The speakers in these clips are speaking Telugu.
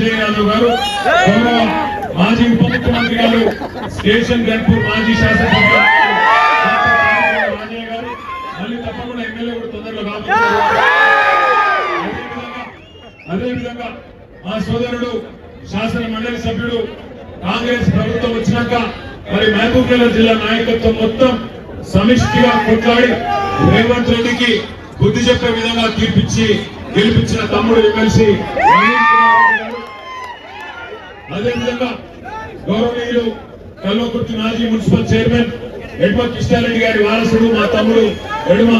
సంజయ్ యాదవ్ గారు గౌరవ మాజీ ఉప ముఖ్యమంత్రి గారు స్టేషన్ గన్పూర్ మాజీ శాసనసభ రాజయ్య గారు మళ్ళీ తప్పకుండా ఎమ్మెల్యే కూడా తొందరలో అదేవిధంగా మా సోదరుడు శాసన మండలి సభ్యుడు కాంగ్రెస్ ప్రభుత్వం వచ్చినాక మరి మహబూబ్ నగర్ జిల్లా నాయకత్వం మొత్తం సమిష్టిగా కొట్లాడి రేవంత్ రెడ్డికి బుద్ధి చెప్పే విధంగా తీర్పిచ్చి గెలిపించిన తమ్ముడు ఎమ్మెల్సీ అదేవిధంగా గౌరవనీయులు కల్వకుర్తి మాజీ మున్సిపల్ చైర్మన్ ఎడ్మ కృష్ణారెడ్డి గారి వారసుడు మా తమ్ముడు ఎడుమ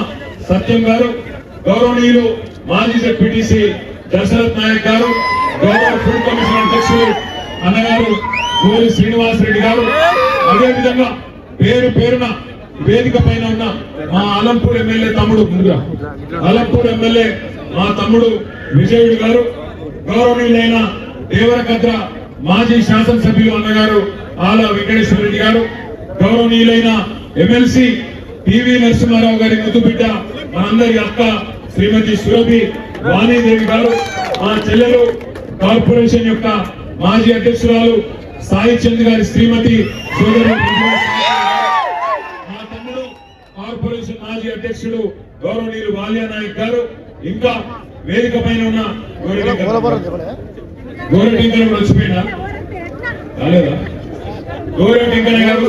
సత్యం గారు గౌరవనీయులు మాజీ జెడ్పీటీసీ దశరథ్ నాయక్ గారు గౌరవ ఫుడ్ కమిషన్ అధ్యక్షులు అన్నగారు గోరి శ్రీనివాస్ రెడ్డి గారు. అదేవిధంగా పేరు పేరున వేదిక పైన ఉన్న మా అలంపూర్ ఎమ్మెల్యే తమ్ముడు ముందుగా. అలంపూర్ ఎమ్మెల్యే మా తమ్ముడు విజయుడు గారు గౌరవనీయులైన దేవరకద్ర మాజీ శాసనసభ్యులు అన్నగారు ఆల వెంకటేశ్వర రెడ్డి గారు గౌరవనీయులైన ఎమ్మెల్సీ పివి నరసింహారావు గారి ముద్దుబిడ్డ మనందరి అక్క శ్రీమతి సురభి వాణీదేవి గారు మా చెల్లెలు కార్పొరేషన్ యొక్క మాజీ అధ్యక్షురాలు సాయి చంద్ గారి శ్రీమతి సోదరు మా తమ్ముడు కార్పొరేషన్ మాజీ అధ్యక్షుడు గౌరవనీయులు వాల్యా నాయక్ గారు ఇంకా వేదిక పైన ఉన్న గౌరవటింకలు కూడా వచ్చిపోయినా? కాలేదా గారు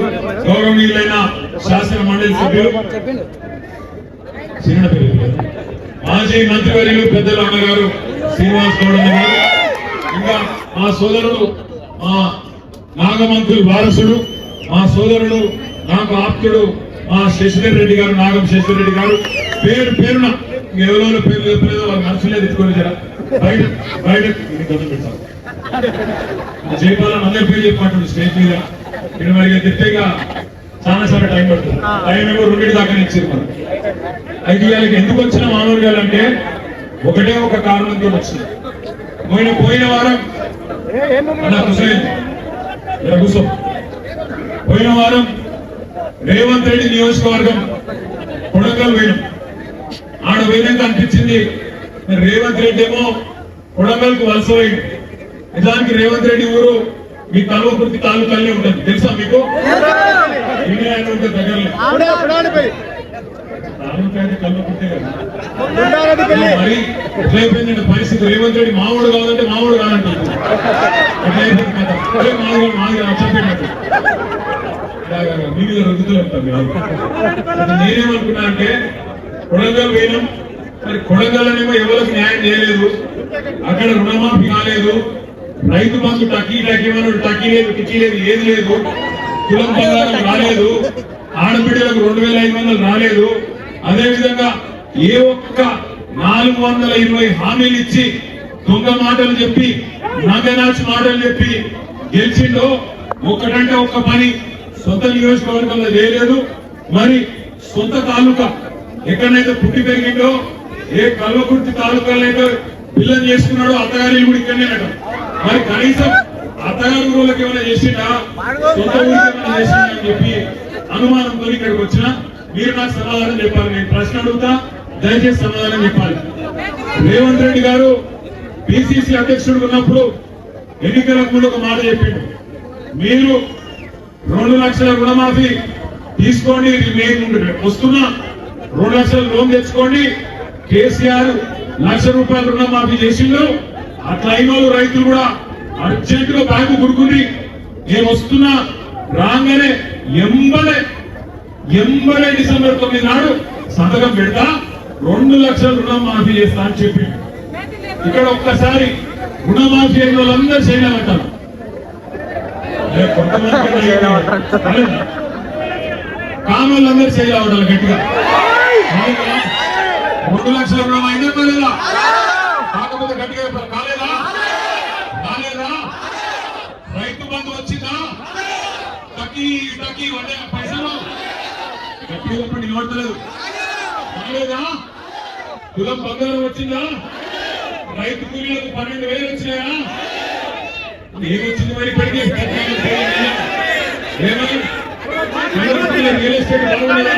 గౌరవనీయులైన శాసన మండలి సభ్యులు. చిన్న మాజీ మంత్రివర్యులు పెద్దల అన్నగారు శ్రీనివాస్ గౌడ్ గారు ఇంకా మా సోదరుడు మా నాగమంతులు వారసుడు మా సోదరుడు నాకు ఆప్తుడు మా శశిధర్ రెడ్డి గారు నాగం శశిధర్ రెడ్డి గారు. పేరు పేరున ఎవరో పేరు చెప్పలేదు వాళ్ళ మనసులే తిట్టుకొని జర. బయట బయట ఇది గతం పెడతాం. జయపాలన్ అందరి పేరు స్టేజ్ మీద. మరి తిట్టేగా చాలా సార్లు టైం పడుతుంది. టైం ఏమో రెండింటి దాకా ఇచ్చింది మనం అయితే వీళ్ళకి ఎందుకు వచ్చిన మామూలు అంటే ఒకటే ఒక కారణంతో వచ్చింది. పోయిన పోయిన వారం హుసేన్ కూర్చో. పోయిన వారం రేవంత్ రెడ్డి నియోజకవర్గం కొడంగల్ పోయినాం ఆడ పోయినాక అనిపించింది రేవంత్ రెడ్డి ఏమో కొడంగల్కు వలస పోయింది నిజానికి రేవంత్ రెడ్డి ఊరు మీ కల్వకుర్తి తాలూకాలే ఉంటుంది. తెలుసా మీకు? దగ్గరలో. మరి పరిస్థితి? రేవంత్ రెడ్డి మామూడు కావాలంటే మామూడు కాదంటారు. ఎట్లయిపోయింది కథ? అదే మామూలు మామూలు చెప్పినట్టు మీ మీద రుద్దుతూ ఉంటాం నేనేమనుకున్నా అంటే కొడంగల్ పోయినాం. మరి కొడంగల్ ఎవరికి న్యాయం చేయలేదు. అక్కడ రుణమాఫీ కాలేదు. రైతు బంధు టకీ టకీమన్నాడు టకీ లేదు టికీ లేదు ఏది లేదు. కులం బంగారం రాలేదు. ఆడబిడ్డలకు రెండు వేల ఐదు వందలు రాలేదు. అదే విధంగా ఏ ఒక్క నాలుగు వందల ఇరవై హామీలు ఇచ్చి దొంగ మాటలు చెప్పి నగనాచి మాటలు చెప్పి గెలిచిండో ఒక్కటంటే ఒక్క పని సొంత నియోజకవర్గంలో చేయలేదు. మరి సొంత తాలూకా ఎక్కడైతే పుట్టి పెరిగిందో ఏ కల్వకుర్తి తాలూకాలో అయితే పిల్లని చేసుకున్నాడో అత్తగారి కూడా ఇక్కడనేనట మరి కనీసం అత్తగారి ఊళ్ళకి ఏమైనా చేసినా సొంత ఊరికి చేసినా అని చెప్పి అనుమానంతో ఇక్కడికి వచ్చిన మీరు నాకు సమాధానం చెప్పాలి. నేను ప్రశ్న అడుగుతా దయచేసి సమాధానం చెప్పాలి. రేవంత్ రెడ్డి గారు బీసీసీ అధ్యక్షుడు ఉన్నప్పుడు ఎన్నికలకు ముందు ఒక మాట చెప్పిండు. మీరు రెండు లక్షల రుణమాఫీ తీసుకోండి ఇది మేము వస్తున్నా రెండు లక్షల లోన్ తెచ్చుకోండి కేసీఆర్ లక్ష రూపాయల రుణమాఫీ చేసిండు. అట్లా అయిన రైతులు కూడా అర్జెంట్గా బ్యాంకు గురుకుని నేను వస్తున్నా రాగానే ఎంబడే ఎంబడే డిసెంబర్ తొమ్మిది నాడు సంతకం పెడతా రెండు లక్షల రుణమాఫీ చేస్తా అని చెప్పి. ఇక్కడ ఒక్కసారి రుణమాఫీ అయిన వాళ్ళందరూ అరే, కామన్లందరూ చేయలేవడాలి గట్టిగా? రెండు లక్షల రుణం అయిందా లేదా కాకపోతే గట్టిగా. కాలేదా? కాలేదా? రైతు బంధు వచ్చిందా? తక్కి తక్కి వడ్డే పైసలు? గట్టిగా చెప్పండి నిలబడతలేదు కాలేదా? కులం బంగారం వచ్చిందా? రైతు కూలీలకు పన్నెండు వేలు వచ్చినాయా? ఏమొచ్చింది మరి ఇప్పటికీ? రియల్ ఎస్టేట్ బాగుండదా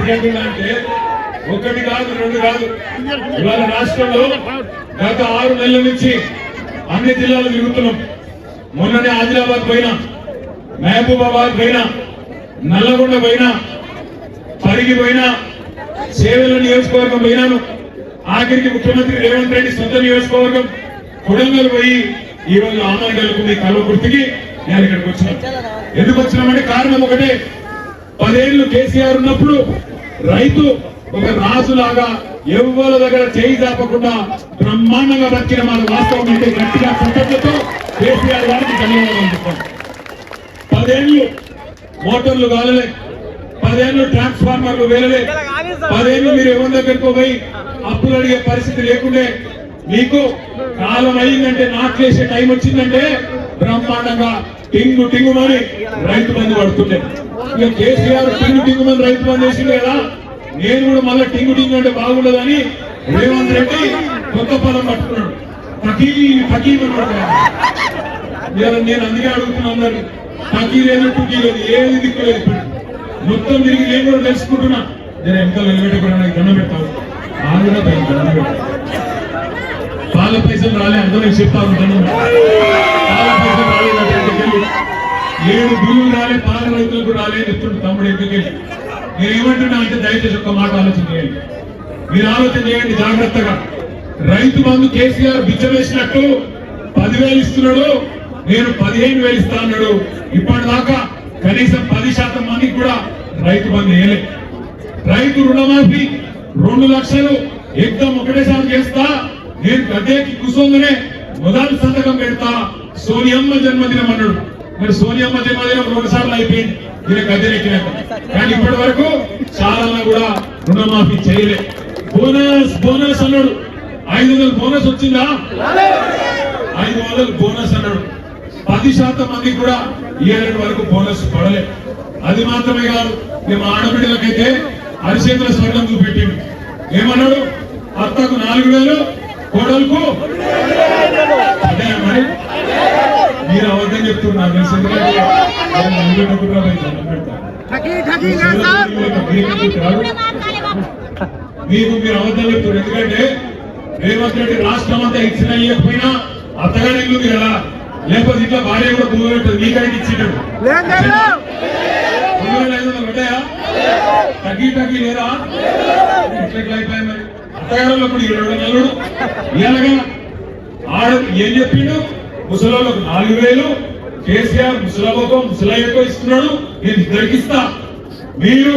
అది ఒకటి కాదు రెండు కాదు. ఇవాళ రాష్ట్రంలో గత ఆరు నెలల నుంచి అన్ని జిల్లాలు తిరుగుతున్నాం. మొన్ననే ఆదిలాబాద్ పోయినా మహబూబాబాద్ పోయినా నల్లగొండ పోయినా పరిగి పోయినా సేవల నియోజకవర్గం పోయినాను. ఆఖరికి ముఖ్యమంత్రి రేవంత్ రెడ్డి సొంత నియోజకవర్గం కొడంగల్ పోయి ఈ రోజు ఆమరగలకు మీ కల్వకుర్తికి. నేను ఇక్కడికి వచ్చినాను. ఎందుకు వచ్చినామంటే కారణం ఒకటే. పదేళ్ళు కేసీఆర్ ఉన్నప్పుడు రైతు ఒక రాజులాగా ఎవ్వల దగ్గర చేయి దాపకుండా బ్రహ్మాండంగా బతికిన మన వాస్తవం అంటే గట్టిగా చట్టలతో కేసీఆర్ గారికి ధన్యవాదాలు చెప్పాను పదేళ్ళు మోటార్లు కాలలే పదేళ్ళు ట్రాన్స్ఫార్మర్లు వేలలే పదేళ్ళు మీరు ఎవరి దగ్గరకు పోయి అప్పులు అడిగే పరిస్థితి లేకుండే మీకు కాలం అయిందంటే నాట్లేసే టైం వచ్చిందంటే బ్రహ్మాండంగా టింగు టింగుమని రైతు మంది పడుతుండే. ఇక కేసీఆర్ టింగు టింగుమని రైతు మంది వేసిండు కదా. నేను కూడా మళ్ళీ టింగు టింగు అంటే బాగుండదని రేవంత్ రెడ్డి కొత్త పదం పట్టుకున్నాడు. ఫకీ ఫకీం అన్నాడు నేను అందుకే అడుగుతున్నా అందరు పకి ఏదో టుకీ లేదు ఏది దిక్కు లేదు మొత్తం తిరిగి నేను కూడా తెలుసుకుంటున్నా. నేను ఎంత నిలబెట్టకుండా నాకు దండం పెడతాను ఆంధ్ర పైన దండం పెడతాను పాల పైసలు రాలే అందరూ చెప్తాను దండం పాల పైసలు రాలేదు వెళ్ళి ఏడు బిల్లులు రాలే పాల రైతులకు రాలే అని చెప్తుంటే తమ్ముడు ఎందుకెళ్ళి నేను ఏమంటున్నా అంటే దయచేసి ఒక్క మాట ఆలోచన చేయండి. మీరు ఆలోచన చేయండి జాగ్రత్తగా. రైతు బంధు కేసీఆర్ బిచ్చవేసినట్టు పదివేలు ఇస్తున్నాడు నేను పదిహేను వేలు ఇస్తా అన్నాడు. ఇప్పటిదాకా కనీసం పది శాతం మందికి కూడా రైతు బంధు వేయలే. రైతు రుణమాఫీ రెండు లక్షలు ఎగ్దం ఒకటేసారి చేస్తా నేను గద్దెకి కూర్చోగానే మొదటి సంతకం పెడతా. సోనియమ్మ జన్మదినం అన్నాడు. మరి సోనియమ్మ జన్మదినం రెండు సార్లు అయిపోయింది ఈయన గద్దెనెక్కినాక కానీ ఇప్పటి వరకు చాలా కూడా రుణమాఫీ చేయలే. బోనస్ బోనస్ అన్నాడు. ఐదు వందలు బోనస్ వచ్చిందా? ఐదు వందలు బోనస్ అన్నాడు. పది శాతం మంది కూడా ఈ వరకు బోనస్ పడలే. అది మాత్రమే కాదు మేము ఆడబిడ్డలకైతే హరిశేంద్ర స్వర్గం చూపెట్టిండు ఏమన్నాడు? అత్తకు నాలుగు వేలు కోడలకు మీరు? అవద్దం చెప్తున్నారు మీకు మీరు అవద్దం చెప్తున్నారు. ఎందుకంటే రేవంత్ రెడ్డి రాష్ట్రం అంతా ఇచ్చిన అయ్యకపోయినా అత్తగానే ఇల్లు మీరు లేకపోతే ఇంట్లో భార్య కూడా భూమి పెట్టదు. మీకైతే ఇచ్చిండు. తగ్గి తగ్గి లేరా ఎట్లెట్లయిపోయి ఎట్లా అయిపోయాయి ఇరవై నెలలు ఇలాగా ఆడ ఏం చెప్పిండు? ముసలాళ్ళకు నాలుగు వేలు. కేసీఆర్ ముసలమ్మకో ముసలయ్యకో ఇస్తున్నాడు. నేను ఇద్దరికి ఇస్తా. మీరు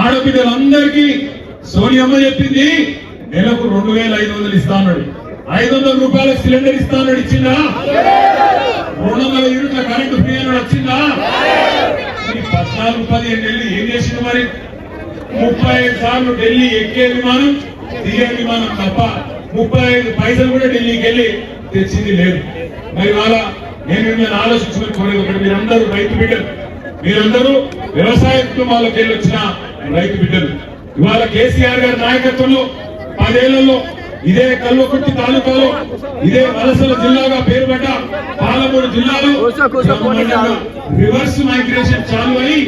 ఆడబిడ్డలందరికీ సోనియమ్మ చెప్పింది నెలకు రెండు వేల ఐదు వందలు ఇస్తానడు ఐదు వందల రూపాయల సిలిండర్ ఇస్తానడు ఇచ్చిందా? రెండు వందల యూనిట్ల కరెంటు ఫ్రీ అన్నాడు వచ్చిందా? పద్నాలుగు పదిహేను నెలలు ఏం చేసింది మరి? ముప్పై ఐదు సార్లు ఢిల్లీ ఎక్కే విమానం దిగే విమానం తప్ప ముప్పై ఐదు పైసలు కూడా ఢిల్లీకి వెళ్ళి తెచ్చింది లేదు. మరి వాళ్ళ నేను మిమ్మల్ని ఆలోచించుకుని కోరేది ఒకటి మీరందరూ రైతు బిడ్డలు. మీరందరూ వ్యవసాయ కుటుంబాలకు వెళ్ళి వచ్చిన రైతు బిడ్డలు. ఇవాళ కేసీఆర్ గారి నాయకత్వంలో పదేళ్ళలో ఇదే కల్వకుర్తి తాలూకాలో ఇదే వలసల జిల్లాగా పేరుపడ్డ పాలమూరు జిల్లాలో రివర్స్ మైగ్రేషన్ చాలు అని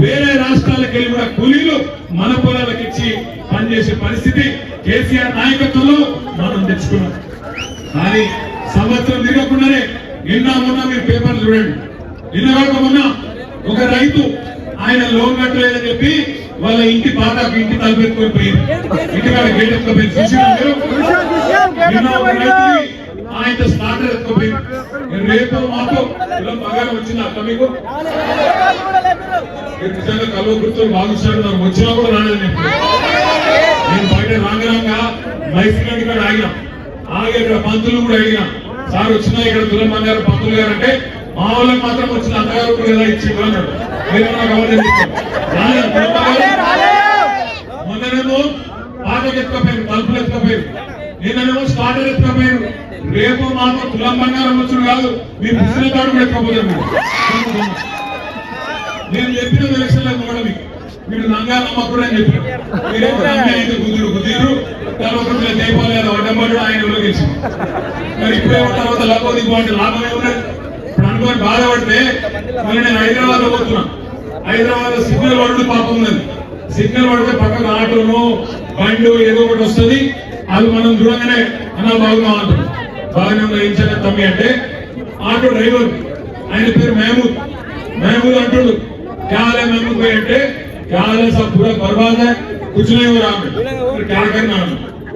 వేరే రాష్ట్రాలకు వెళ్ళి కూడా కూలీలు మన పొలాలకు ఇచ్చి పనిచేసే పరిస్థితి కేసీఆర్ నాయకత్వంలో మనం తెచ్చుకున్నాం. కానీ సంవత్సరం తిరగకుండానే నిన్న మొన్న మీరు పేపర్లు చూడండి. నిన్న కాక మొన్న ఒక రైతు ఆయన లోన్ కట్టలేదని చెప్పి వాళ్ళ ఇంటి పాతకు ఇంటి తలుపెత్తుకొని పోయింది. గేట్ ఆయన స్టార్టర్ ఎత్తుకుపోయింది రేపు మాతో ఇలా వచ్చింది అక్క మీకు? నిజంగా కలువ గుర్తులు వచ్చినా కూడా రాలేదు నేను. బయట రాగరాగా మైసూర్ కూడా ఆగినా. ఆగి అక్కడ పంతులు కూడా అడిగిన సార్ వచ్చినా ఇక్కడ తులం బంగారు పంతులు గారు అంటే మా వాళ్ళకి మాత్రం వచ్చిన అత్తగారు కూడా ఎలా ఇచ్చి అన్నాడు మీరు నాకు మొన్ననేమో పాటకు ఎత్తుకపోయారు తలుపులు ఎత్తుకపోయారు. నిన్ననేమో స్టార్టర్ ఎత్తుకపోయారు. రేపు మాకు తులం బంగారం వచ్చుడు కాదు మీ పుస్తల తాడు కూడా ఎత్తుకపోతారు నేను చెప్పిన ఎలక్షన్లో కూడా మీకు మీరు నంగాల మక్కుడు అని చెప్పారు. మీరేమో నంగా అయితే కుదురు కుదిరు తర్వాత దేవాలయాలు అడ్డంబడు ఆయన ఎవరో గెలిచింది మరి ఇప్పుడే తర్వాత లాభం దిగుబాటు లాభం ఏమున్నది? పట్టుకొని బాధపడితే మరి నేను హైదరాబాద్లో పోతున్నా. హైదరాబాద్లో సిగ్నల్ పడుతూ పాపం ఉన్నది. సిగ్నల్ పడితే పక్కన ఆటోను బండు ఏదో ఒకటి వస్తుంది. అది మనం దూరంగానే అన్న బాగున్నా అంటారు బాగా ఏం తమ్మి అంటే ఆటో డ్రైవర్ ఆయన పేరు మహమూద్. మహమూద్ అంటుడు క్యాలే మహమూద్ పోయి అంటే క్యాలే సబ్ పూరా బర్బాద్ है कुछ नहीं हो रहा फिर क्या करना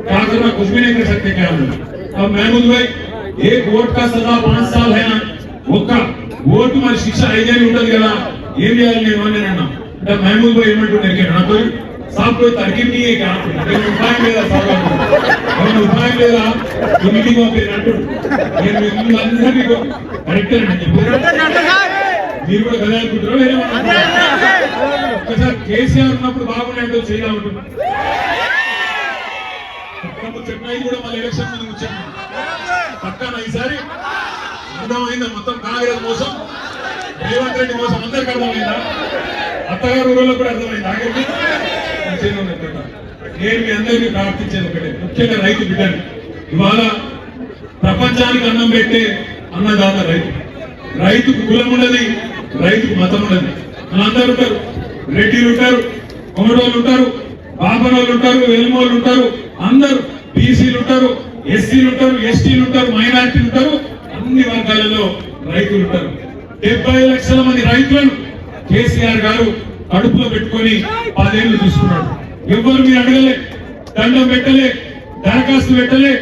क्या करना कुछ भी नहीं कर सकते क्या ఒక్క ఓటు మరి శిక్ష ఐదేళ్ళు ఉంటుంది కదా. ఏం చేయాలి నేను అని అన్నా అంటే మహమూద్ భాయ్ ఏమంటుండే నాకు సాఫ్ పోయి తగ్గింది ఉపాయం లేదా సాఫ్ ఉపాయం లేదా? ఇంటి పంపేది అంటుడు. కరెక్ట్ అని మీరు కూడా కదా అనుకుంటారు కేసీఆర్ ఉన్నప్పుడు బాగున్నాయంటో చేయాలనుకుంటున్నాను చెన్నై కూడా మళ్ళీ ఎలక్షన్ ముందు ముచ్చండి పక్కన ఈసారి అర్థమైందా? మొత్తం కాంగ్రెస్ మోసం రేవంత్ రెడ్డి మోసం అందరికి అర్థమైందా? అత్తగారు ఊళ్ళో కూడా అర్థమైంది? ఆఖరికి నేను మీ అందరికీ ప్రార్థించేది ఒకటే. ముఖ్యంగా రైతు బిడ్డని ఇవాళ ప్రపంచానికి అన్నం పెట్టే అన్నదాత రైతు. రైతుకు కులం ఉండదు రైతుకు మతం ఉండదు మనందరూ ఉంటారు. రెడ్డిలు ఉంటారు కొమడోళ్ళు ఉంటారు బాబరోళ్ళు ఉంటారు వెల్మోళ్ళు ఉంటారు అందరూ బీసీలు ఉంటారు ఎస్సీలు ఉంటారు ఎస్టీలు ఉంటారు మైనార్టీలు ఉంటారు. అన్ని వర్గాలలో రైతులు ఉంటారు. డెబ్బై లక్షల మంది రైతులను కేసీఆర్ గారు కడుపులో పెట్టుకొని పదేళ్ళు చూసుకున్నాడు. ఎవ్వరు మీరు అడగలే దండం పెట్టలే దరఖాస్తు పెట్టలే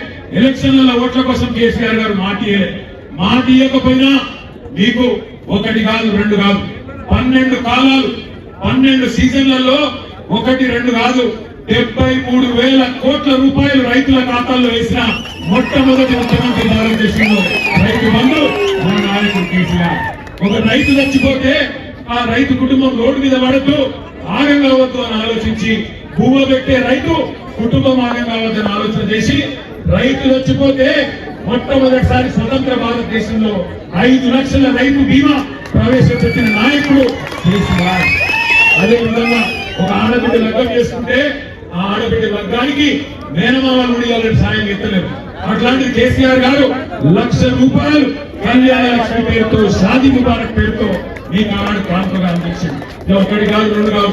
ఎలక్షన్ల ఓట్ల కోసం కేసీఆర్ గారు మాట మాట ఇవ్వకపోయినా మీకు ఒకటి కాదు రెండు కాదు. పన్నెండు కాలాలు పన్నెండు సీజన్లలో ఒకటి రెండు కాదు. డెబ్బై మూడు వేల కోట్ల రూపాయలు రైతుల ఖాతాల్లో వేసిన మొట్టమొదటి ముఖ్యమంత్రి భారతదేశంలో రైతు బంధు మన నాయకుడు కేసీఆర్. ఒక రైతు చచ్చిపోతే ఆ రైతు కుటుంబం రోడ్డు మీద పడద్దు ఆగం కావద్దు అని ఆలోచించి భూమ పెట్టే రైతు కుటుంబం ఆగం కావద్దని ఆలోచన చేసి రైతు చచ్చిపోతే మొట్టమొదటిసారి స్వతంత్ర భారతదేశంలో ఐదు లక్షల రైతు బీమా ప్రవేశపెట్టిన నాయకుడు కేసీఆర్. అదే విధంగా ఒక ఆడబిడ్డ లగ్గం చేసుకుంటే ఆ ఆడబిడ్డ వర్గానికి మేనమామ నుండి వాళ్ళని సాయం ఎత్తలేదు అట్లాంటి కేసీఆర్ గారు లక్ష రూపాయలు కళ్యాణ లక్ష్మి పేరుతో షాది ముబారక్ పేరుతో మీకు ఆనాడు కానుకగా అందించింది. ఒకటి కాదు రెండు కాదు.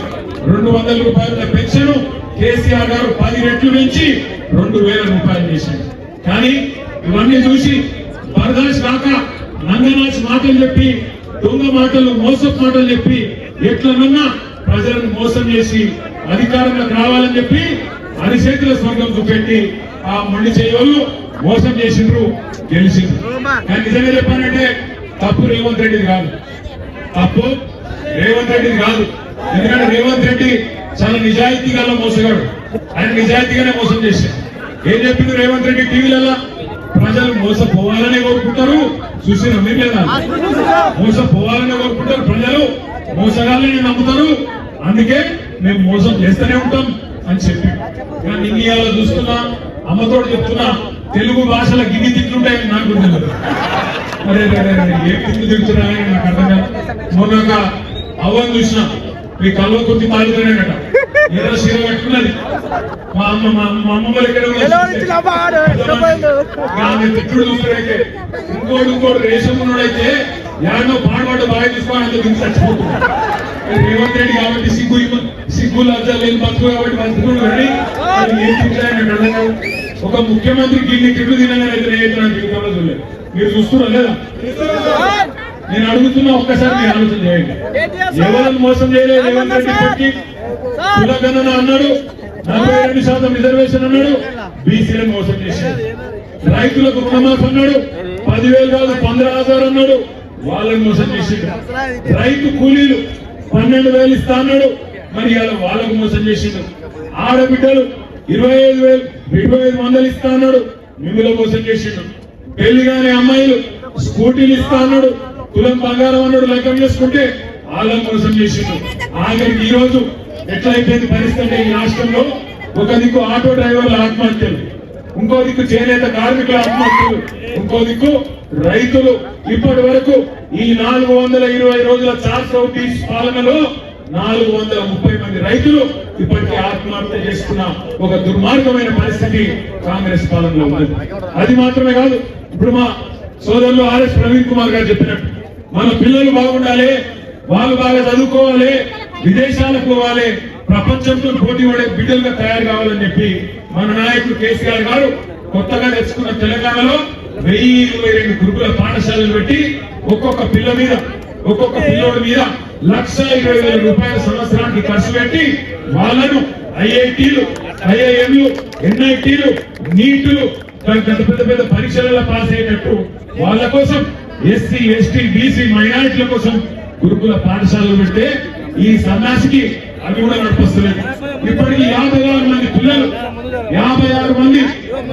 రెండు వందల రూపాయల పెన్షన్ కేసీఆర్ గారు పది రెట్లు పెంచి రెండు వేల రూపాయలు చేశారు కానీ ఇవన్నీ చూసి బరదాష్ కాక నంగనాచి మాటలు చెప్పి దొంగ మాటలు మోసపు మాటలు చెప్పి ఎట్లనన్నా ప్రజలను మోసం చేసి అధికారంలోకి రావాలని చెప్పి అరిచేతుల స్వర్గం చూపెట్టి ఆ మొండి చేయవాళ్ళు మోసం చేసిండ్రు గెలిచిండ్రు. కానీ నిజంగా చెప్పానంటే తప్పు రేవంత్ రెడ్డిది కాదు. తప్పు రేవంత్ రెడ్డిది కాదు. ఎందుకంటే రేవంత్ రెడ్డి చాలా నిజాయితీ గల మోసగాడు. ఆయన నిజాయితీగానే మోసం చేశాడు. ఏం చెప్పింది రేవంత్ రెడ్డి టీవీలలో? ప్రజలు మోసపోవాలనే కోరుకుంటారు. చూసిన మీరు లేదా? మోసపోవాలని కోరుకుంటారు. ప్రజలు మోసగాళ్ళని నమ్ముతారు. అందుకే మేము మోసం చేస్తూనే ఉంటాం అని చెప్పి. కానీ ఇండియాలో చూస్తున్నా అమ్మతోడు చెప్తున్నా తెలుగు భాషల గిన్ని తిట్లుంటాయని నాకు తెలియదు. అరే ఏ తిట్లు తిడుతున్నాయని నాకు అర్థం కాదు. మొన్న అవ్వని చూసిన మీ కళ్ళ కొద్ది తాగుతున్నాడట ఏదో సీర కట్టుకున్నది. మా అమ్మ మా మా అమ్మమ్మలు ఎక్కడ ఆమె తిట్టుడు చూస్తాడైతే ఇంకోటి ఇంకోటి రేషన్ ఉన్నోడైతే యాడో పాడవాడు బాగా తీసుకోవాలి అంత దిగి చచ్చిపోతుంది రేవంత్ రెడ్డి కాబట్టి సిగ్గు సిగ్గు లజ్జ లేని బతుకు కాబట్టి బతుకుడు కానీ అది ఏం చూసాయని నాకు ఒక ముఖ్యమంత్రికి ఇన్ని తిట్లు తినగానే అయితే నేను జీవితంలో చూడలేదు మీరు చూస్తున్నారు లేదా? నేను అడుగుతున్నా ఒక్కసారి మీరు ఆలోచన చేయండి. ఎవరిని మోసం చేయలేదు రేవంత్ రెడ్డి పెట్టి కులగణన అన్నాడు నలభై రెండు శాతం రిజర్వేషన్ అన్నాడు బీసీలను మోసం చేశాడు రైతులకు రుణమాఫ్ అన్నాడు పదివేలు కాదు పంద్రా హజార్ అన్నాడు వాళ్ళని మోసం చేసిండు. రైతు కూలీలు పన్నెండు వేలు ఇస్తా అన్నాడు. మరి ఇవాళ వాళ్ళకు మోసం చేసిండు. ఆడబిడ్డలు ఇరవై ఐదు వేలు ఇరవై ఐదు వందలు ఇస్తా అన్నాడు. మిమ్మల్ని మోసం చేసిండు. పెళ్ళి కాని అమ్మాయిలు స్కూటీలు ఇస్తా అన్నాడు. కులం బంగారం అన్నాడు లెక్కం చేసుకుంటే వాళ్ళని మోసం చేసిండు. ఆఖరికి ఈ రోజు ఎట్లయిపోయింది పరిస్థితి ఈ రాష్ట్రంలో ఒక దిక్కు ఆటో డ్రైవర్ల ఆత్మహత్యలు. ఇంకో దిక్కు చేనేత కార్మికుల ఆత్మహత్యలు ఇంకో దిక్కు రైతులు ఇప్పటి వరకు ఈ నాలుగు వందల ఇరవై రోజుల చార్ పాలనలో నాలుగు వందల ముప్పై మంది రైతులు ఇప్పటికీ ఆత్మహత్య చేసుకున్న ఒక దుర్మార్గమైన పరిస్థితి కాంగ్రెస్ పాలనలో ఉంది. అది మాత్రమే కాదు ఇప్పుడు మా సోదరులు ఆర్ఎస్ ప్రవీణ్ కుమార్ గారు చెప్పినట్టు మన పిల్లలు బాగుండాలి వాళ్ళు బాగా చదువుకోవాలి విదేశాలకు పోవాలి ప్రపంచంతో పోటీ పడే బిడ్డలుగా తయారు కావాలని చెప్పి మన నాయకుడు కేసీఆర్ గారు కొత్తగా తెచ్చుకున్న తెలంగాణలో వెయ్యి ఇరవై రెండు గురుకుల పాఠశాలలు పెట్టి ఒక్కొక్క పిల్ల మీద ఒక్కొక్క పిల్లోడి మీద లక్ష ఇరవై వేల రూపాయల సంవత్సరానికి ఖర్చు పెట్టి వాళ్ళను ఐఐటీలు ఐఐఎంలు ఎన్ఐటీలు నీటులు పెద్ద పెద్ద పెద్ద పరీక్షలలో పాస్ అయ్యేటట్టు వాళ్ళ కోసం ఎస్సీ ఎస్టీ బీసీ మైనారిటీల కోసం గురుకుల పాఠశాలలు పెడితే ఈ సన్నాసికి అవి కూడా నడిపిస్తలేదు. ఇప్పటికి యాభై ఆరు మంది పిల్లలు యాభై ఆరు మంది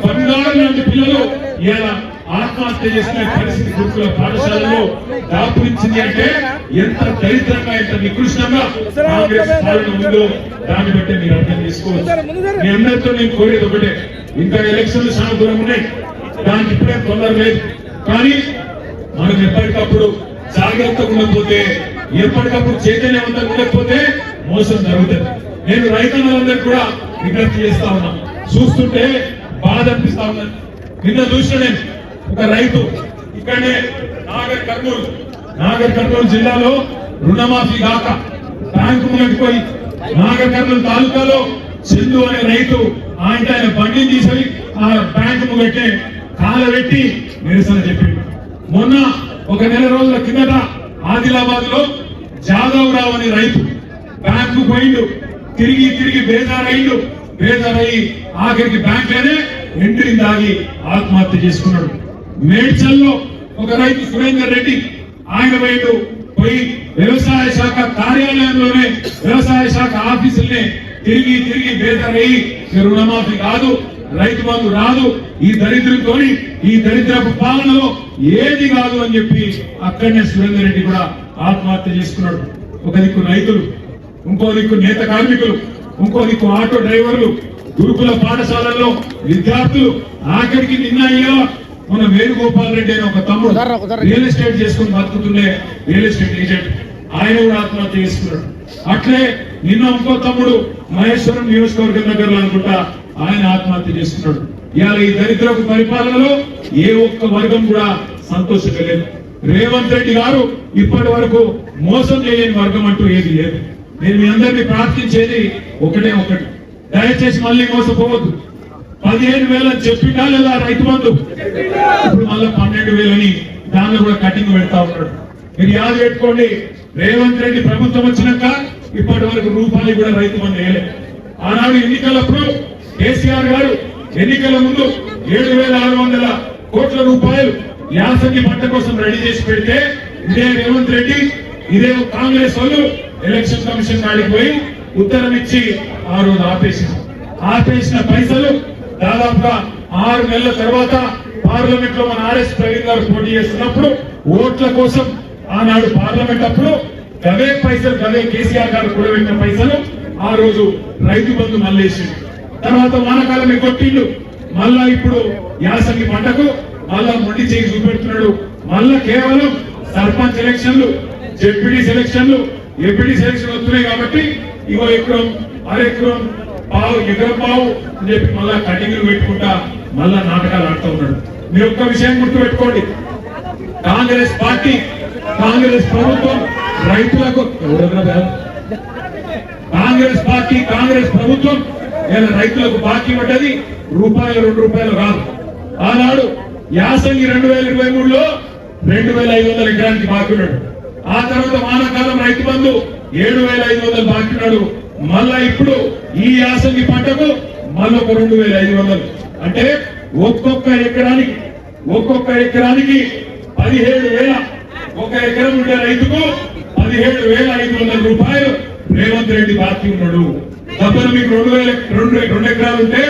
బంగారు లాంటి పిల్లలు ఇలా ఆత్మహత్య చేసిన పరిస్థితి గురుకుల పాఠశాలలో దాపురించింది అంటే ఎంత దరిద్రంగా ఎంత నికృష్టంగా కాంగ్రెస్ పాలన ఉందో దాన్ని బట్టి మీరు అర్థం చేసుకోవచ్చు. మీ అందరితో నేను కోరేది ఒకటే ఇంకా ఎలక్షన్లు చాలా దూరం ఉన్నాయి దానికి ఇప్పుడే తొందర లేదు. కానీ మనం ఎప్పటికప్పుడు జాగ్రత్తగా ఉండకపోతే ఎప్పటికప్పుడు చైతన్యవంతంగా ఉండకపోతే మోసం జరుగుతుంది. నేను రైతన్నలందరికీ కూడా విజ్ఞప్తి చేస్తా ఉన్నా. చూస్తుంటే బాధ అనిపిస్తా ఉన్నది నిన్న చూసిన నేను ఒక రైతు ఇక్కడనే నాగర్ కర్నూలు. నాగర్ కర్నూలు జిల్లాలో రుణమాఫీ కాక బ్యాంకు ముంగటికి పోయి నాగర్ కర్నూలు తాలూకాలో చందు అనే రైతు ఆయన ఆయన బండిని తీసుకొని ఆ బ్యాంకు ముంగట్టే కాలబెట్టి నిరసన చెప్పిండు. మొన్న ఒక నెల రోజుల కిందట ఆదిలాబాద్లో జాదవ్ రావు అనే రైతు బ్యాంకు పోయిండు. తిరిగి తిరిగి బేజారయ్యిండు బేజారయ్యి ఆఖరికి బ్యాంక్లోనే ఎంట్రీ దాగి ఆత్మహత్య చేసుకున్నాడు. మేడ్చల్లో ఒక రైతు సురేందర్ రెడ్డి ఆయన పోయిండు పోయి వ్యవసాయ శాఖ కార్యాలయంలోనే వ్యవసాయ శాఖ ఆఫీసుల్ని తిరిగి తిరిగి బేజారయ్యి రుణమాఫీ కాదు రైతు బంధు రాదు ఈ దరిద్రంతో ఈ దరిద్రపు పాలనలో ఏది కాదు అని చెప్పి అక్కడనే సురేందర్ రెడ్డి కూడా ఆత్మహత్య చేసుకున్నాడు. ఒక దిక్కు రైతులు ఇంకో దిక్కు నేత కార్మికులు ఇంకో దిక్కు ఆటో డ్రైవర్లు గురుకుల పాఠశాలల్లో విద్యార్థులు ఆఖరికి నిన్న అయ్యా మన వేణుగోపాల్ రెడ్డి అనే ఒక తమ్ముడు. రియల్ ఎస్టేట్ చేసుకుని బతుకుతుండే రియల్ ఎస్టేట్ ఏజెంట్. ఆయన కూడా ఆత్మహత్య చేసుకున్నాడు. అట్లే నిన్న ఇంకో తమ్ముడు మహేశ్వరం నియోజకవర్గం దగ్గరలో అనుకుంటా ఆయన ఆత్మహత్య చేసుకున్నాడు. ఇవాళ ఈ దరిద్రపు పరిపాలనలో ఏ ఒక్క వర్గం కూడా సంతోషంగా లేదు రేవంత్ రెడ్డి గారు ఇప్పటి వరకు మోసం చేయని వర్గం అంటూ ఏది లేదు. నేను మీ అందరినీ ప్రార్థించేది ఒకటే ఒకటి. దయచేసి మళ్ళీ మోసపోవద్దు. పదిహేను వేల అని చెప్పిందా లేదా రైతు బంధు. ఇప్పుడు మళ్ళీ పన్నెండు వేలని దానిలో కూడా కటింగ్ పెడతా ఉన్నాడు. మీరు యాద పెట్టుకోండి. రేవంత్ రెడ్డి ప్రభుత్వం వచ్చినాక ఇప్పటి వరకు రూపాయలు కూడా రైతు బంధు వేయలేదు ఆనాడు ఎన్నికలప్పుడు కేసీఆర్ గారు ఎన్నికల ముందు ఏడు వేల ఆరు వందల కోట్ల రూపాయలు యాసంగి పంట కోసం రెడీ చేసి పెడితే ఇదే రేవంత్ రెడ్డి ఇదే కాంగ్రెస్ వాళ్ళు ఎలక్షన్ కమిషన్ కాడికి పోయి ఉత్తరం ఇచ్చి ఆ రోజు ఆపేసింది. ఆపేసిన పైసలు దాదాపుగా ఆరు నెలల తర్వాత పార్లమెంట్లో మన ఆర్ఎస్ ప్రవీణ్ గారు పోటీ చేస్తున్నప్పుడు ఓట్ల కోసం ఆనాడు పార్లమెంట్ అప్పుడు గవే పైసలు గవే కేసీఆర్ గారు కూడబెట్టిన పైసలు ఆ రోజు రైతు బంధు మళ్ళేసింది. తర్వాత వానకాలం కొట్టిండు. మళ్ళా ఇప్పుడు యాసంగి పంటకు మళ్ళా మొండి చేయి చూపెడుతున్నాడు. మళ్ళా కేవలం సర్పంచ్ ఎలక్షన్లు జెడ్పీటీ సెలక్షన్లు ఎంపీటీ సెలక్షన్ వస్తున్నాయి కాబట్టి ఇగో ఎకరం అరెకరం పావు ఎకరం పావు అని చెప్పి మళ్ళా కటింగ్లు పెట్టుకుంటా మళ్ళా నాటకాలు ఆడుతూ ఉన్నాడు. మీరు ఒక్క విషయం గుర్తుపెట్టుకోండి. కాంగ్రెస్ పార్టీ కాంగ్రెస్ ప్రభుత్వం రైతులకు ఎవరన్నా కాంగ్రెస్ పార్టీ కాంగ్రెస్ ప్రభుత్వం నేను రైతులకు బాకీ పడ్డది. రూపాయలు రెండు రూపాయలు కాదు ఆనాడు యాసంగి రెండు వేల ఇరవై మూడులో రెండు వేల ఐదు వందల ఎకరానికి బాకీ ఉన్నాడు. ఆ తర్వాత వానాకాలం రైతు బంధు ఏడు వేల ఐదు వందలు బాకీ మళ్ళా ఇప్పుడు ఈ యాసంగి పంటకు మళ్ళీ ఒక రెండు వేల ఐదు వందలు. అంటే ఒక్కొక్క ఎకరానికి ఒక్కొక్క ఎకరానికి పదిహేడు వేల. ఒక ఎకరం ఉండే రైతుకు పదిహేడు వేల ఐదు వందల రూపాయలు రేవంత్ రెడ్డి బాకీ ఉన్నాడు. డబ్బులు మీకు రెండు వేల రెండు రెండు ఎకరాలు ఉంటే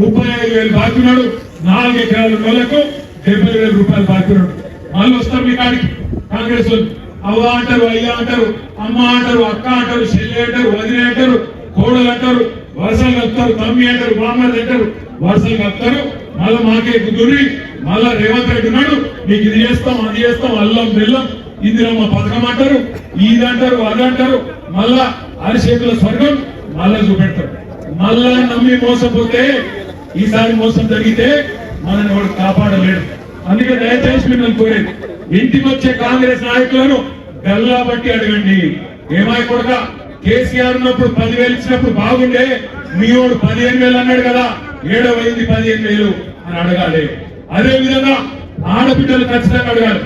ముప్పై ఐదు వేలు బాకీ ఉన్నాడు. నాలుగు ఎకరాల నెలకు డెబ్బై వేల రూపాయలు బాకీ ఉన్నాడు. మళ్ళీ వస్తారు మీ కాడికి కాంగ్రెస్ వాళ్ళు. అవ్వ అంటారు అయ్య అంటారు అమ్మ అంటారు అక్క అంటారు చెల్లి అంటారు వదిలి అంటారు కోడలు అంటారు వరుసలు కలుపుతారు తమ్మి అంటారు బామ్మది అంటారు వరుసలు కలుపుతారు. మళ్ళీ మాకే కుదురి మళ్ళా రేవంత్ రెడ్డి ఉన్నాడు. నీకు ఇది చేస్తాం అది చేస్తాం అల్లం బెల్లం ఇందిరమ్మ పథకం అంటారు ఇది అంటారు అది అంటారు మళ్ళా అరిచేతుల స్వర్గం మళ్ళా చూపెడతారు. మళ్ళా నమ్మి మోసపోతే ఈసారి మోసం జరిగితే మనని వాడు కాపాడలేడు. అందుకే దయచేసి మిమ్మల్ని కోరేది ఇంటికి వచ్చే కాంగ్రెస్ నాయకులను గల్లా బట్టి అడగండి. ఏమాయి కొడక కేసీఆర్ ఉన్నప్పుడు పదివేలు ఇచ్చినప్పుడు బాగుండే మీ వాడు పదిహేను వేలు అన్నాడు కదా ఏడో అయింది పదిహేను వేలు అని అడగాలి. అదే విధంగా ఆడబిడ్డలు ఖచ్చితంగా అడగాలి.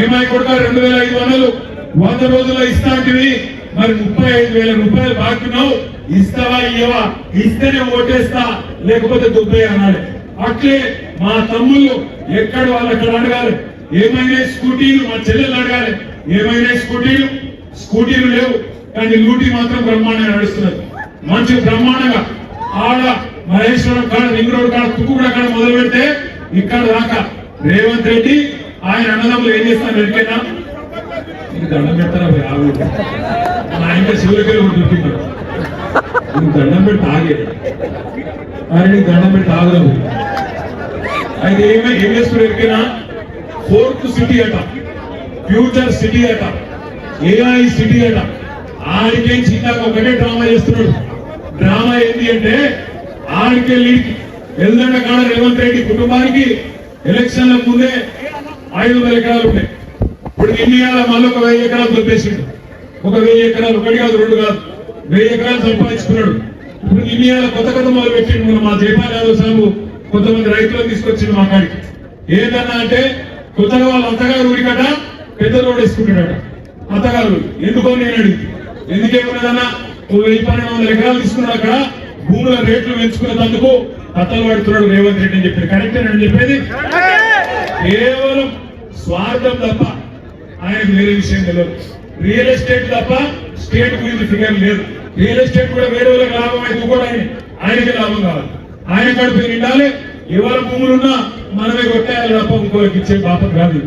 ఏమై కొడుక రెండు వేల ఐదు వందలు వంద రోజుల్లో ఇస్తాంటివి మరి ముప్పై ఐదు వేల రూపాయలు బాకున్నావు ఇస్తావా ఇవ్వవా ఇస్తేనే ఓటేస్తా లేకపోతే దుబ్బే అనాలి. అట్లే మా తమ్ముళ్ళు ఎక్కడ వాళ్ళు అక్కడ అడగాలి. ఏమైనా స్కూటీలు మా చెల్లెలు అడగాలి. ఏమైనా స్కూటీలు? స్కూటీలు లేవు కానీ లూటీ మాత్రం బ్రహ్మాండంగా నడుస్తున్నది. మంచి బ్రహ్మాండంగా ఆడ మహేశ్వరం కాడ రింగ్ రోడ్ కాడ తుక్కుగూడ కాడ మొదలు పెడితే ఇక్కడ దాకా. రేవంత్ రెడ్డి ఆయన అన్నదమ్ములు ఏం చేస్తాను ఎడికైనా దండం పెడతారా? ఆయన శివులకెళ్ళి ఒకటి నీకు దండం పెట్టి ఆగే. ఆయన నీకు దండం పెట్టి ఆగురా అయితే ఏమే ఏం చేస్తున్నారు ఎడికైనా ఫోర్త్ సిటీ అట. ఫ్యూచర్ సిటీ అట. ఏఐ సిటీ అట. ఆడికేం చిన్నాక ఒకటే డ్రామా చేస్తున్నాడు. డ్రామా ఏంటి అంటే ఆడికే ఆడికెళ్ళి ఎల్దండ కాడ రేవంత్ రెడ్డి కుటుంబానికి ఎలక్షన్ల ముందే ఐదు వందల ఎకరాలు ఉన్నాయి. ఇప్పుడు ఇండియాలో మళ్ళీ ఒక వెయ్యి ఎకరాలు దొరికేసిండు ఒక వెయ్యి ఎకరాలు ఒకటి కాదు రెండు కాదు. వెయ్యి ఎకరాలు సంపాదించుకున్నాడు. ఇప్పుడు ఇండియాలో కొత్త కొత్త మొదలు పెట్టిండు మొన్న మా జయపాల్ యాదవ్ సాబు. కొంతమంది రైతులను తీసుకొచ్చిండు మా కాడికి. ఏంటన్నా అంటే కొత్తగా వాళ్ళ అత్తగారు ఊరికట పెద్ద రోడ్ వేసుకుంటాడట అత్తగారు ఎందుకో నేను అడిగింది. ఎందుకేమన్నదన్నా ఓ వెయ్యి పన్నెండు వందల ఎకరాలు తీసుకున్నాడు అక్కడ. భూముల రేట్లు పెంచుకునేందుకు కథలు పడుతున్నాడు రేవంత్ రెడ్డి అని చెప్పాడు కరెక్టే అని చెప్పేది? కేవలం స్వార్థం తప్ప ఆయనకు వేరే విషయం తెలియదు రియల్ ఎస్టేట్ తప్ప స్టేట్ గురించి ఫిగర్ లేదు. రియల్ ఎస్టేట్ కూడా వేరే వాళ్ళకి లాభం అయితే కూడా ఆయనకి లాభం కావాలి. ఆయన కడుపు నిండాలి. ఎవరి భూములున్నా మనమే కొట్టేయాలి తప్ప ఇంకోరికి ఇచ్చే పాపం కాదు.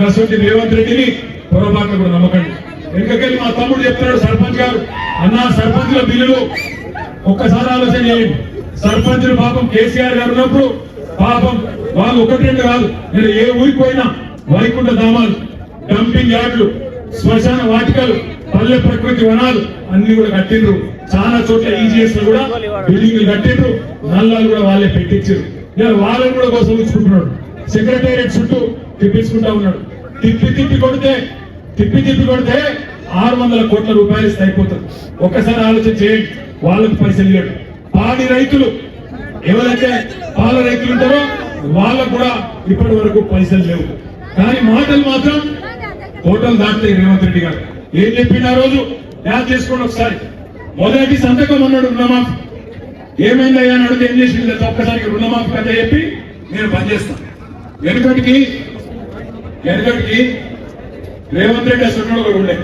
కసంటి రేవంత్ రెడ్డిని పొరపాటు కూడా నమ్మకండి. ఎందుకెళ్ళి మా తమ్ముడు చెప్తున్నాడు సర్పంచ్ గారు. అన్న సర్పంచ్ల బిల్లులు ఒక్కసారి ఆలోచన చేయండి. సర్పంచులు పాపం కేసీఆర్ గారు ఉన్నప్పుడు పాపం వాళ్ళు ఒకటి రెండు కాదు. నేను ఏ ఊరికి పోయినా వైకుంఠ ధామాలు డంపింగ్ యార్డులు శ్మశాన వాటికలు పల్లె ప్రకృతి వనాలు అన్ని కూడా కట్టిండ్రు. చాలా చోట్ల ఈజీఎస్లో కూడా బిల్డింగ్లు కట్టిండ్రు. నల్లాలు కూడా వాళ్ళే పెట్టించారు. నేను వాళ్ళని కూడా కోసం ఉంచుకుంటున్నాడు. సెక్రటేరియట్ చుట్టూ తిప్పించుకుంటా ఉన్నాడు. తిప్పి తిప్పి కొడితే తిప్పి తిప్పి కొడితే ఆరు వందల కోట్ల రూపాయలు ఇస్తే అయిపోతుంది ఒక్కసారి ఆలోచన చేయండి. వాళ్ళకు పైసలు ఇవ్వడు. పాడి రైతులు ఎవరైతే పాల రైతులు ఉంటారో వాళ్ళకు కూడా ఇప్పటి వరకు పైసలు లేవు. కానీ మాటలు మాత్రం కోటలు దాటుతాయి రేవంత్ రెడ్డి గారు. ఏం చెప్పిండు ఆ రోజు? యాద్ చేసుకోండి ఒకసారి. మొదటి సంతకం అన్నాడు రుణమాఫీ. ఏమైందయ్యా అని అడిగితే ఏం చేసింది తెలుసా? ఒక్కసారి రుణమాఫీ కథ చెప్పి నేను పనిచేస్తాను వెనుకటికి వెనుకటికి రేవంత్ రెడ్డి అసలు ఒకడు ఉండే.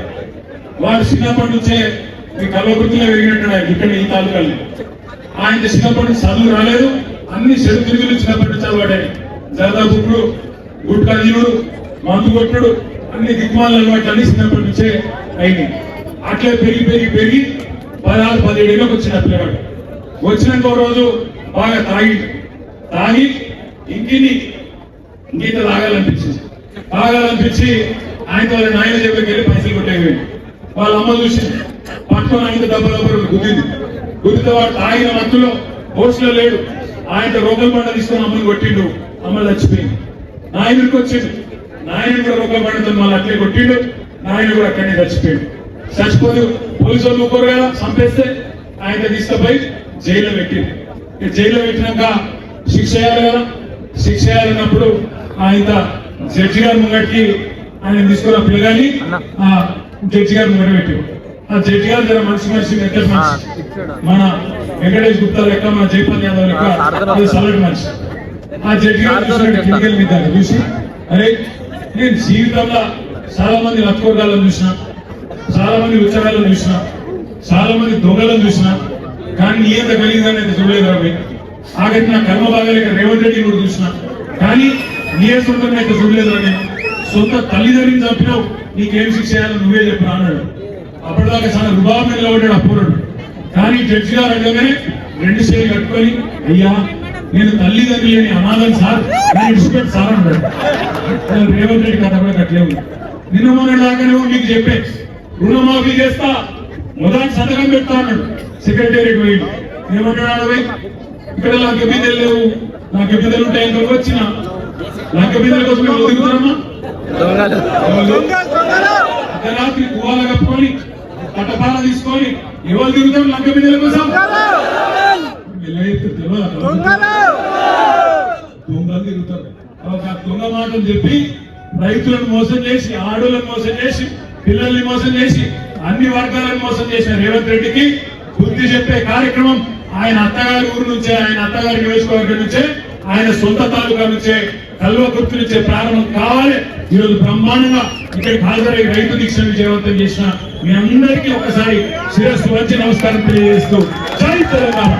వాడు చిన్నప్పటి నుంచే మీ కల్వకృతిలో పెరిగినట్టు ఆయన. ఇక్కడ ఈ తాలూకాలు ఆయన చిన్నప్పటి నుంచి చదువు రాలేదు. అన్ని చెడు తిరుగులు చిన్నప్పటి నుంచి చదవాడాయి జరదా బుక్కుడు గుట్కా తినుడు మందు కొట్టుడు అన్ని దిగ్మాల అలవాట్లు అన్ని చిన్నప్పటి నుంచే అయినాయి. అట్లే పెరిగి పెరిగి పెరిగి పదహారు పదిహేడు వచ్చిన పిల్లవాడు వచ్చినాక ఒక రోజు బాగా తాగి తాగి ఇంకిని ఇంకింత తాగాలనిపించింది తాగాలనిపించి ఆయనతో వాళ్ళ నాయన దగ్గరికి వెళ్ళి పైసలు కొట్టేవి వాళ్ళ అమ్మ చూసి పట్టుకొని ఆయన దెబ్బ దెబ్బ గుద్దింది. గుద్దితే వాడు తాగిన మత్తులో హోస్లో లేడు. ఆయన రోగం పంట తీసుకొని అమ్మని కొట్టిండు. అమ్మ చచ్చిపోయింది. నా ఎదురుకొచ్చింది నాయన కూడా రోగల బండతో మళ్ళీ అట్లే కొట్టిండు. నాయన కూడా అక్కడనే చచ్చిపోయిండు. చచ్చిపోతే పోలీసు వాళ్ళు ఊరుకోరు కదా చంపేస్తే ఆయన తీసుకుపోయి జైల్లో పెట్టిండు. ఇక జైల్లో పెట్టినాక శిక్ష వేయాలి కదా. శిక్ష వేయాలన్నప్పుడు ఆయన జడ్జి గారి ముంగటికి ఆయన తీసుకున్న పిల్లగాని ఆ జడ్జి గారి ముంగట పెట్టి ఆ జడ్జి గారు జర మనిషి మనిషి వెంకట మనిషి. మన వెంకటేష్ గుప్తా లెక్క మన జైపాల్ యాదవ్ లెక్క సలడ్ మనిషి. ఆ జడ్జి గారు చూసి అరే నేను జీవితంలో చాలా మంది లత్కోగాలను చూసిన చాలా మంది ఉచ్చగాలను చూసిన చాలా మంది దొంగలను చూసిన కానీ నీ ఎంత కలిగిందని అయితే చూడలేదు రవి. ఆఖరికి నా కర్మ బాగాలేక రేవంత్ రెడ్డి కూడా చూసిన. కానీ నీ సొంతం అయితే చూడలేదు రవి. సొంత తల్లిదండ్రుని చంపినావు నీకేం శిక్ష చేయాలని నువ్వే చెప్పిన అన్నాడు. అప్పటిదాకా చాలా రుబాబు నిలబడ్డాడు ఆ పూరుడు. కానీ జడ్జి గారు అనగానే రెండు చేతులు కట్టుకొని అయ్యా నేను తల్లిదండ్రులు లేని అనాథం సార్ నేను ఇడిచిపెట్టి సార్ అన్నాడు రేవంత్ రెడ్డి కథ కూడా కట్లే ఉంది. నిన్న మొన్న దాకానే మీకు చెప్పే. రుణమాఫీ చేస్తా మొదటి సంతకం పెడతా అన్నాడు. సెక్రటేరియట్ పోయి ఏమంటున్నాడు పోయి? ఇక్కడ నాకు బిందెలు లేవు. నాకు బిందెలు ఉంటాయని కనుక వచ్చిన. నాకు బిందెల కోసం మేము ఒదుగుతారమ్మా రాత్రి గువాల కప్పుకొని పట్టపాల తీసుకొని ఎవరు దిగుతాం లంక బిందెల కోసం? తెలియదా? దొంగలు! తిరుగుతారు. దొంగ మాటలు చెప్పి రైతులను మోసం చేసి ఆడోళ్ళను మోసం చేసి పిల్లల్ని మోసం చేసి అన్ని వర్గాలను మోసం చేసిన రేవంత్ రెడ్డికి బుద్ధి చెప్పే కార్యక్రమం ఆయన అత్తగారి ఊరు నుంచే ఆయన అత్తగారి నియోజకవర్గం నుంచే ఆయన సొంత తాలూకా నుంచే కల్వ గుర్తు నుంచే ప్రారంభం కావాలి. ఈరోజు బ్రహ్మాండంగా ఇక్కడికి హాజరై రైతు దీక్ష విజయవంతం చేసిన మీ అందరికీ ఒకసారి శిరస్సు వచ్చి నమస్కారం తెలియజేస్తూ జై తెలంగాణ.